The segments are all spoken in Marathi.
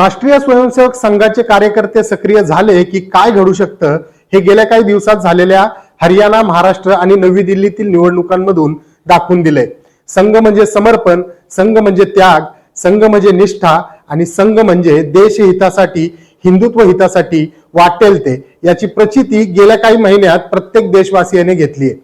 राष्ट्रीय स्वयंसेवक संघाचे कार्यकर्ते सक्रिय झाले की काय घडू शकतं? हे गेल्या काही दिवसात झालेल्या हरियाणा महाराष्ट्र आणि नवी दिल्लीतील निवडणुकांमधून दाखवून दिले संघ म्हणजे समर्पण संघ म्हणजे त्याग संघ म्हणजे निष्ठा आणि संघ म्हणजे देशहितासाठी हिंदुत्व हितासाठी वाटेल ते याची प्रचिती गेल्या काही महिन्यात प्रत्येक देशवासियाने घेतली आहे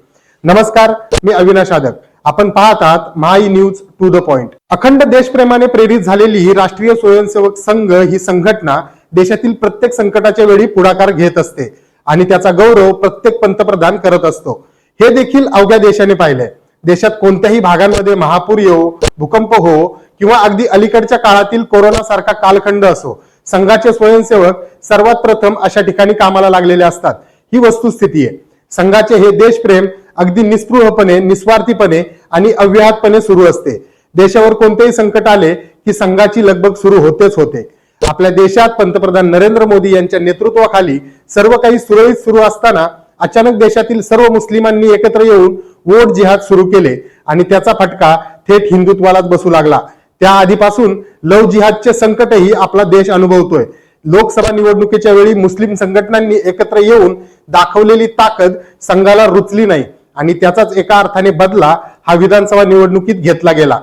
नमस्कार मी अविनाश आदक आपण पाहतात my news to the point. अखंड देशप्रेमाने प्रेरित झालेली ही राष्ट्रीय स्वयंसेवक संघ ही संघटना देशातील प्रत्येक संकटाच्या वेळी पुढाकार घेत असते आणि त्याचा गौरव प्रत्येक पंतप्रधान करत असतो. हे देखील अवघ्या देशाने पाहिलंय. देशात कोणत्याही भागांमध्ये महापूर येऊ भूकंप हो किंवा अगदी अलीकडच्या काळातील कोरोना सारखा कालखंड असो संघाचे स्वयंसेवक सर्वात प्रथम अशा ठिकाणी कामाला लागलेले असतात. ही वस्तुस्थिती आहे. संघाचे हे देशप्रेम अगदी निस्पृहपणे निस्वार्थीपणे आणि अव्याहतपणे सुरू असते. देशावर कोणतेही संकट आले की संघाची लगबग सुरू होतेच होते. आपल्या देशात पंतप्रधान नरेंद्र मोदी यांच्या नेतृत्वाखाली सर्व काही सुरळीत सुरू असताना अचानक देशातील सर्व मुस्लिमांनी एकत्र येऊन वोट जिहाद सुरू केले आणि त्याचा फटका थेट हिंदुत्वालाच बसू लागला. त्या आधीपासून लव जिहादचे संकटही आपला देश अनुभवतोय. लोकसभा निवडणुकीच्या वेळी मुस्लिम संघटनांनी एकत्र येऊन दाखवलेली ताकद संघाला रुचली नाही. आणि त्याचाच एका अर्थाने बदला हा विधानसभा निवडणुकीत घेतला गेला.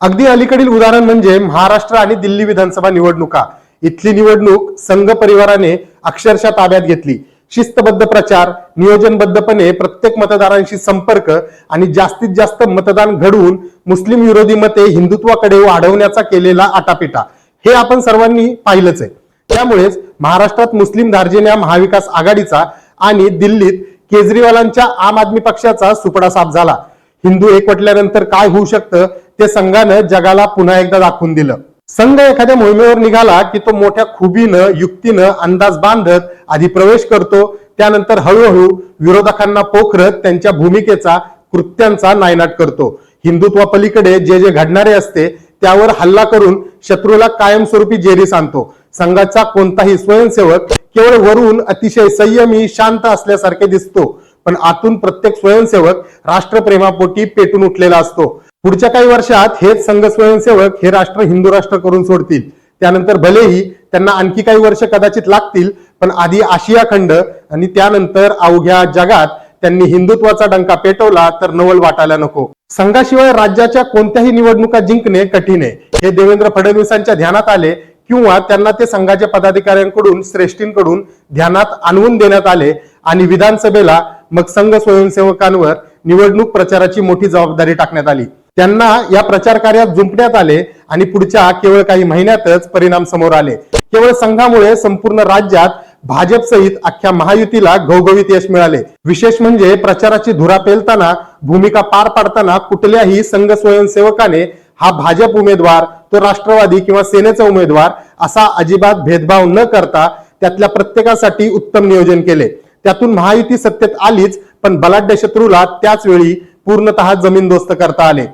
अगदी अलीकडील उदाहरण म्हणजे महाराष्ट्र आणि दिल्ली विधानसभा निवडणुका. इथली निवडणूक संघ परिवाराने अक्षरशः ताब्यात घेतली. शिस्तबद्ध प्रचार नियोजनबद्धपणे प्रत्येक मतदारांशी संपर्क आणि जास्तीत जास्त मतदान घडवून मुस्लिम विरोधी मते हिंदुत्वाकडे वाढवण्याचा केलेला आटापिटा. हे आपण सर्वांनी पाहिलंच आहे. त्यामुळेच महाराष्ट्रात मुस्लिम धार्जिन्या महाविकास आघाडीचा आणि दिल्लीत केजरीवालांच्या आम आदमी पक्षाचा सुपडा साफ झाला. हिंदू एकवटल्यानंतर काय होऊ शकतं ते संघानं जगाला पुन्हा एकदा दाखवून दिलं. संघ एखाद्या मोहिमेवर निघाला की तो मोठ्या खुबीनं युक्तीनं अंदाज बांधत आधी प्रवेश करतो त्यानंतर हळूहळू विरोधकांना पोखरत त्यांच्या भूमिकेचा कृत्यांचा नायनाट करतो. हिंदुत्वा पलीकडे जे जे घडणारे असते त्यावर हल्ला करून शत्रूला कायमस्वरूपी जेरीस आणतो. संघाचा कोणताही स्वयंसेवक केवळ वरून अतिशय संयमी शांत असल्यासारखे दिसतो. पण आतून प्रत्येक स्वयंसेवक राष्ट्रप्रेमापोटी पेटून उठलेला असतो. पुढच्या काही वर्षात हेच संघ स्वयंसेवक हे राष्ट्र हिंदू राष्ट्र करून सोडतील. त्यानंतर भलेही त्यांना आणखी काही वर्ष कदाचित लागतील पण आधी आशिया खंड आणि त्यानंतर अवघ्या जगात त्यांनी हिंदुत्वाचा डंका पेटवला तर नवल वाटायला नको. संघाशिवाय राज्याच्या कोणत्याही निवडणुका जिंकणे कठीण आहे. हे देवेंद्र फडणवीसांच्या ध्यानात आले किंवा त्यांना ते संघाच्या पदाधिकाऱ्यांकडून श्रेष्ठींकडून ध्यानात आणवून देण्यात आले आणि विधानसभेला मग संघ स्वयंसेवकांवर निवडणूक प्रचाराची मोठी जबाबदारी टाकण्यात आली. त्यांना या प्रचार कार्यात जुंपण्यात आले आणि पुढच्या केवळ काही महिन्यातच परिणाम समोर आले. केवळ संघामुळे संपूर्ण राज्यात भाजप सहित अख्ख्या महायुतीला घवघवीत यश मिळाले. विशेष म्हणजे प्रचाराची धुरा पेलताना भूमिका पार पाडताना कुठल्याही संघ स्वयंसेवकाने हा भाजप उमेदवार तो राष्ट्रवादी किंवा सेनेचा उमेदवार असा अजिबात भेदभाव न करता त्यातल्या प्रत्येकासाठी उत्तम नियोजन केले. त्यातून महायुती सत्तेत आलीच पण बलाढ्य शत्रूला त्याच वेळी पूर्णतः जमीनदोस्त करता आले.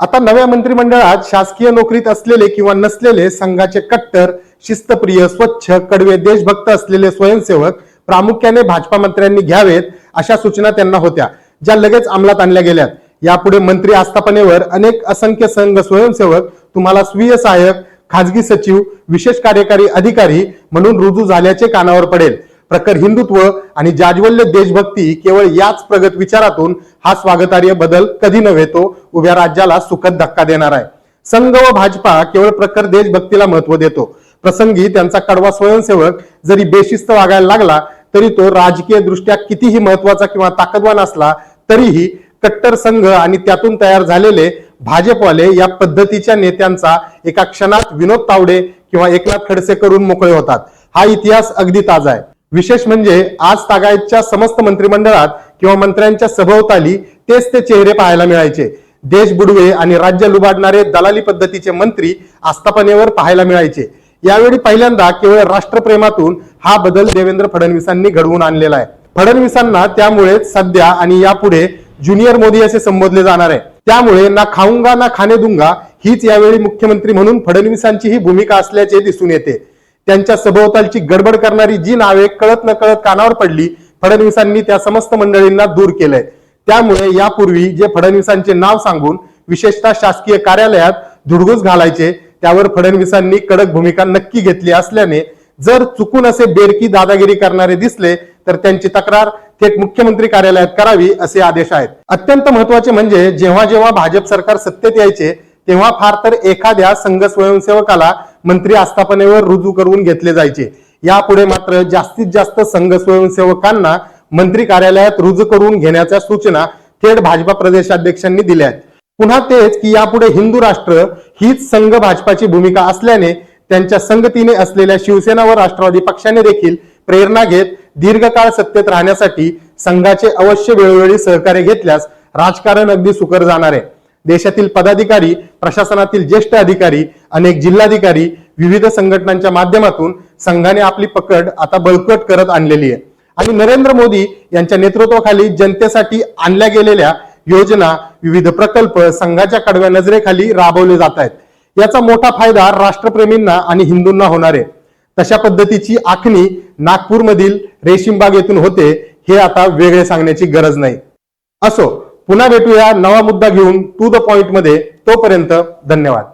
आता नव्या मंत्रिमंडळात शासकीय नोकरीत असलेले किंवा नसलेले संघाचे कट्टर शिस्तप्रिय स्वच्छ कडवे देशभक्त असलेले स्वयंसेवक प्रामुख्याने भाजपा मंत्र्यांनी घ्यावेत अशा सूचना त्यांना होत्या ज्या लगेच अंमलात आणल्या गेल्यात. यापुढे मंत्री आस्थापनेवर अनेक असंख्य संघ स्वयंसेवक तुम्हाला स्वीय सहाय्यक खाजगी सचिव विशेष कार्यकारी अधिकारी म्हणून रुजू झाल्याचे कानावर पडेल. प्रखर हिंदुत्व आणि जाज्वल्य देशभक्ती केवळ याच प्रगत विचारातून हा स्वागतार्य बदल कधी नव्हे तो उभ्या राज्याला सुखद धक्का देणार आहे. संघ व भाजपा केवळ प्रखर देशभक्तीला महत्त्व देतो. प्रसंगी त्यांचा कडवा स्वयंसेवक जरी बेशिस्त वागायला लागला तरी तो राजकीय दृष्ट्या कितीही महत्त्वाचा किंवा ताकदवान असला तरीही कट्टर संघ आणि त्यातून तयार झालेले भाजपवाले या पद्धतीच्या नेत्यांचा एका क्षणात विनोद तावडे किंवा एकनाथ खडसे करून मोकळे होतात. हा इतिहास अगदी ताजा आहे. विशेष म्हणजे आज तागायतच्या समस्त मंत्रिमंडळात किंवा मंत्र्यांच्या सभोवताली तेच ते चेहरे पाहायला मिळायचे. देश बुडवे आणि राज्य लुबाडणारे दलाली पद्धतीचे मंत्री आस्थापनेवर पाहायला मिळायचे. यावेळी पहिल्यांदा केवळ राष्ट्रप्रेमातून हा बदल देवेंद्र फडणवीसांनी घडवून आणलेला आहे. फडणवीसांना त्यामुळे सध्या आणि यापुढे ज्युनियर मोदी असे संबोधले जाणार आहे. त्यामुळे ना खाऊंगा ना खाणे दुंगा हीच यावेळी मुख्यमंत्री म्हणून फडणवीसांची ही भूमिका असल्याचे दिसून येते. त्यांच्या सभोवतालची गडबड करणारी जी नावे कळत न कळत कानावर पडली फडणवीसांनी त्या समस्त मंडळींना दूर केलंय. त्यामुळे यापूर्वी जे फडणवीसांचे नाव सांगून विशेषतः शासकीय कार्यालयात धुडगूस घालायचे त्यावर फडणवीसांनी कडक भूमिका नक्की घेतली असल्याने जर चुकून असे बेरकी दादागिरी करणारे दिसले तर त्यांची तक्रार थेट मुख्यमंत्री कार्यालयात करावी असे आदेश आहेत. अत्यंत महत्त्वाचे म्हणजे जेव्हा जेव्हा भाजप सरकार सत्तेत यायचे तेव्हा फार तर एखाद्या संघ स्वयंसेवकाला मंत्री आस्थापनेवर रुजू करून घेतले जायचे. यापुढे मात्र जास्तीत जास्त संघ स्वयंसेवकांना मंत्री कार्यालयात रुजू करून घेण्याच्या सूचना थेट भाजपा प्रदेशाध्यक्षांनी दिल्या आहेत. पुन्हा तेच की यापुढे हिंदू राष्ट्र हीच संघ भाजपाची भूमिका असल्याने त्यांच्या संगतीने असलेल्या शिवसेना व राष्ट्रवादी पक्षाने देखील प्रेरणा घेत दीर्घकाळ सत्तेत राहण्यासाठी संघाचे अवश्य वेळोवेळी सहकार्य घेतल्यास राजकारण अगदी सुकर जाणार आहे. देशातील पदाधिकारी प्रशासनातील ज्येष्ठ अधिकारी अनेक जिल्हाधिकारी विविध संघटनांच्या माध्यमातून संघाने आपली पकड आता बळकट करत आणलेली आहे. आणि नरेंद्र मोदी यांच्या नेतृत्वाखाली जनतेसाठी आणल्या गेलेल्या योजना विविध प्रकल्प संघाच्या कडव्या नजरेखाली राबवले जात आहेत. याचा मोठा फायदा राष्ट्रप्रेमींना आणि हिंदूंना होणार आहे. तशा पद्धतीची आखणी नागपूरमधील रेशीमबाग येथून होते हे आता वेगळे सांगण्याची गरज नाही. असो पुन्हा भेटूया नवा मुद्दा घेऊन टू द पॉइंटमध्ये. तोपर्यंत धन्यवाद.